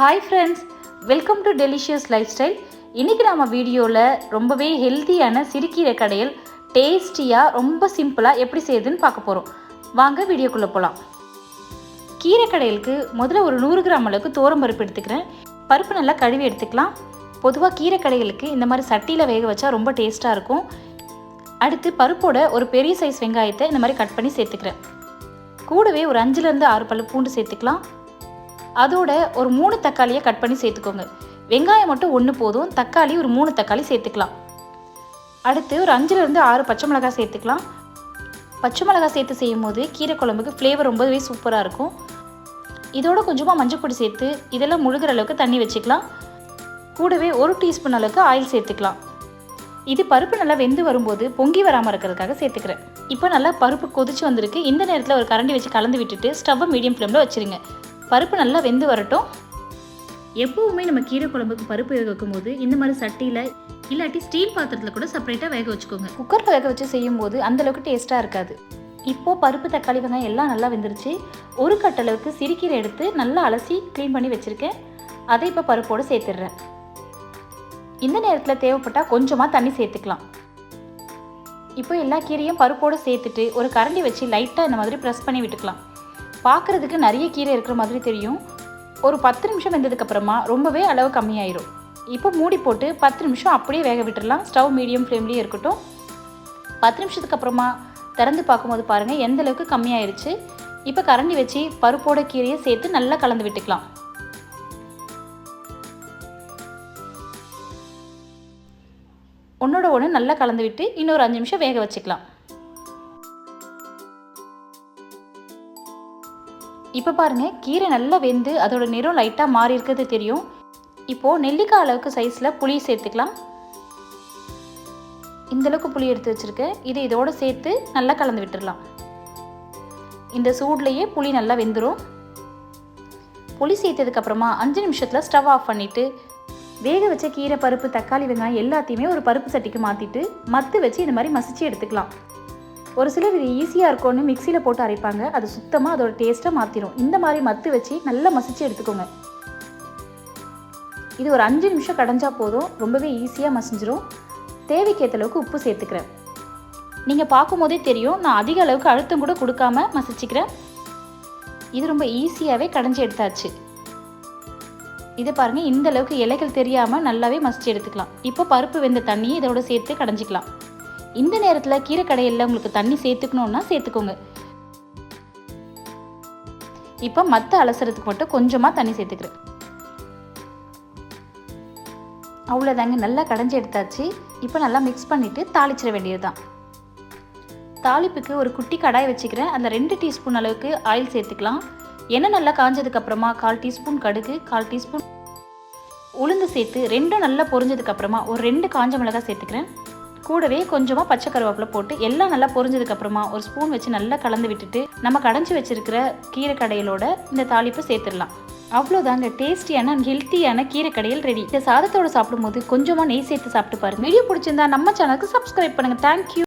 Hi friends welcome to delicious lifestyle இன்றைக்கி நம்ம வீடியோவில் ரொம்பவே ஹெல்த்தியான சிறுகீரை கடையல் டேஸ்டியாக ரொம்ப சிம்பிளாக எப்படி செய்யுதுன்னு பார்க்க போகிறோம் வாங்க வீடியோக்குள்ளே போகலாம் கீரை கடையலுக்கு முதல்ல ஒரு நூறு கிராம் அளவுக்கு தோரம் பருப்பு எடுத்துக்கிறேன். பருப்பு நல்லா கழுவி எடுத்துக்கலாம். பொதுவாக கீரை கடைகளுக்கு இந்த மாதிரி சட்டியில் வேக வச்சா ரொம்ப டேஸ்ட்டாக இருக்கும். அடுத்து பருப்போட ஒரு பெரிய சைஸ் வெங்காயத்தை இந்த மாதிரி கட் பண்ணி சேர்த்துக்கிறேன். கூடவே ஒரு அஞ்சுலேருந்து ஆறு பல்லு பூண்டு சேர்த்துக்கலாம். அதோட ஒரு மூணு தக்காளியை கட் பண்ணி சேர்த்துக்கோங்க. வெங்காயம் மட்டும் ஒன்று போதும். தக்காளி ஒரு மூணு தக்காளி சேர்த்துக்கலாம். அடுத்து ஒரு அஞ்சுலேருந்து ஆறு பச்சை மிளகாய் சேர்த்துக்கலாம். பச்சை மிளகாய் சேர்த்து செய்யும் போது கீரை குழம்புக்கு ஃப்ளேவர் ரொம்பவே சூப்பராக இருக்கும். இதோட கொஞ்சமாக மஞ்சப்பொடி சேர்த்து இதெல்லாம் முழுகிற அளவுக்கு தண்ணி வச்சுக்கலாம். கூடவே ஒரு டீஸ்பூன் அளவுக்கு ஆயில் சேர்த்துக்கலாம். இது பருப்பு நல்லா வெந்து வரும்போது பொங்கி வராமல் இருக்கிறதுக்காக சேர்த்துக்கிறேன். இப்போ நல்லா பருப்பு கொதிச்சு வந்திருக்கு. இந்த நேரத்தில் ஒரு கரண்டி வச்சு கலந்து விட்டுட்டு ஸ்டவ்வை மீடியம் ஃப்ளேமில் வச்சுருங்க. பருப்பு நல்லா வெந்து வரட்டும். எப்போவுமே நம்ம கீரை குழம்புக்கு பருப்பு வேக வைக்கும்போது இந்த மாதிரி சட்டியில் இல்லாட்டி ஸ்டீல் பாத்திரத்தில் கூட செப்பரேட்டாக வேக வச்சுக்கோங்க. குக்கரில் வேக வச்சு செய்யும்போது அந்தளவுக்கு டேஸ்ட்டாக இருக்காது. இப்போது பருப்பு தக்காளி வெங்காயம் எல்லாம் நல்லா வெந்துருச்சு. ஒரு கட்டளவுக்கு சிறுக்கீரை எடுத்து நல்லா அலசி க்ளீன் பண்ணி வச்சுருக்கேன். அதை இப்போ பருப்போடு சேர்த்துடுறேன். இந்த நேரத்தில் தேவைப்பட்டால் கொஞ்சமாக தண்ணி சேர்த்துக்கலாம். இப்போ எல்லா கீரையும் பருப்போடு சேர்த்துட்டு ஒரு கரண்டி வச்சு லைட்டாக இந்த மாதிரி ப்ரெஸ் பண்ணி விட்டுக்கலாம். பார்க்குறதுக்கு நிறைய கீரை இருக்கிற மாதிரி தெரியும். ஒரு பத்து நிமிஷம் வெந்ததுக்கப்புறமா ரொம்பவே அளவு கம்மியாயிரும். இப்போ மூடி போட்டு பத்து நிமிஷம் அப்படியே வேக விட்டுடலாம் ஸ்டவ் மீடியம் ஃப்ளேம்லேயே இருக்கட்டும். பத்து நிமிஷத்துக்கு அப்புறமா திறந்து பார்க்கும்போது பாருங்கள் எந்த அளவுக்கு கம்மியாயிருச்சு. இப்போ கரண்டி வச்சு பருப்போட கீரையை சேர்த்து நல்லா கலந்து விட்டுக்கலாம். ஒன்றோட ஒன்று நல்லா கலந்து விட்டு இன்னொரு அஞ்சு நிமிஷம் வேக வச்சுக்கலாம். இப்போ பாருங்கள் கீரை நல்லா வெந்து அதோட நிறம் லைட்டாக மாறி இருக்கிறது தெரியும். இப்போது நெல்லிக்காய் அளவுக்கு சைஸில் புளி சேர்த்துக்கலாம். இந்த அளவுக்கு புளி எடுத்து வச்சுருக்கேன். இதை இதோட சேர்த்து நல்லா கலந்து விட்டுடலாம் இந்த சூட்லேயே புளி நல்லா வெந்துடும் புளி சேர்த்ததுக்கப்புறமா அஞ்சு நிமிஷத்தில் ஸ்டவ் ஆஃப் பண்ணிவிட்டு வேக வச்ச கீரை பருப்பு தக்காளி வெங்காயம் எல்லாத்தையுமே ஒரு பருப்பு சட்டிக்கு மாற்றிட்டு மத்து வச்சு இந்த மாதிரி மசிச்சு எடுத்துக்கலாம். ஒரு சிலர் இது ஈஸியாக இருக்கும்னு மிக்சியில் போட்டு அரைப்பாங்க. அது சுத்தமாக அதோட டேஸ்ட்டை மாற்றிடும் இந்த மாதிரி மத்து வச்சு நல்லா மசிச்சு எடுத்துக்கோங்க. இது ஒரு அஞ்சு நிமிஷம் கடைஞ்சா போதும். ரொம்பவே ஈஸியாக மசிஞ்சிரும். தேவைக்கேற்ற அளவுக்கு உப்பு சேர்த்துக்கிறேன். நீங்கள் பார்க்கும்போதே தெரியும் நான் அதிக அளவுக்கு அழுத்தம் கூட கொடுக்காம மசிச்சுக்கிறேன். இது ரொம்ப ஈஸியாகவே கடைஞ்சி எடுத்தாச்சு. இதை பாருங்கள் இந்த அளவுக்கு இலைகள் தெரியாமல் நல்லாவே மசிச்சு எடுத்துக்கலாம். இப்போ பருப்பு வெந்த தண்ணியை இதோட சேர்த்து கடைஞ்சிக்கலாம். இந்த நேரத்தில் கீரை கடையில் உங்களுக்கு தண்ணி சேர்த்துக்கணுன்னா சேர்த்துக்கோங்க. இப்போ மற்ற அலசறதுக்கு மட்டும் கொஞ்சமாக தண்ணி சேர்த்துக்கிறேன். அவ்வளோதாங்க நல்லா கடைஞ்சி எடுத்தாச்சு. இப்போ நல்லா மிக்ஸ் பண்ணிவிட்டு தாளிச்சிட வேண்டியது தான் தாளிப்புக்கு ஒரு குட்டி கடாய் வச்சுக்கிறேன். அந்த ரெண்டு டீஸ்பூன் அளவுக்கு ஆயில் சேர்த்துக்கலாம். எண்ணெய் நல்லா காஞ்சதுக்கப்புறமா கால் டீஸ்பூன் கடுகு கால் டீஸ்பூன் உளுந்து சேர்த்து ரெண்டும் நல்லா பொரிஞ்சதுக்கப்புறமா ஒரு ரெண்டு காஞ்ச மிளகாய் சேர்த்துக்கிறேன். கூடவே கொஞ்சமாக பச்சை கருவேப்பிலை போட்டு எல்லாம் நல்லா பொரிஞ்சதுக்கப்புறமா ஒரு ஸ்பூன் வச்சு நல்லா கலந்து விட்டுட்டு நம்ம கடைஞ்சி வச்சிருக்கிற கீரை கடையிலோட இந்த தாளிப்பை சேர்த்துடலாம். அவ்வளோதாங்க டேஸ்டியான அண்ட் ஹெல்த்தியான கீரை கடையில் ரெடி. இந்த சாதத்தோட சாப்பிடும்போது கொஞ்சமாக நெய் சேர்த்து சாப்பிட்டு பாருங்க. வீடியோ பிடிச்சிருந்தா நம்ம சேனலுக்கு சப்ஸ்கிரைப் பண்ணுங்கள் தேங்க்யூ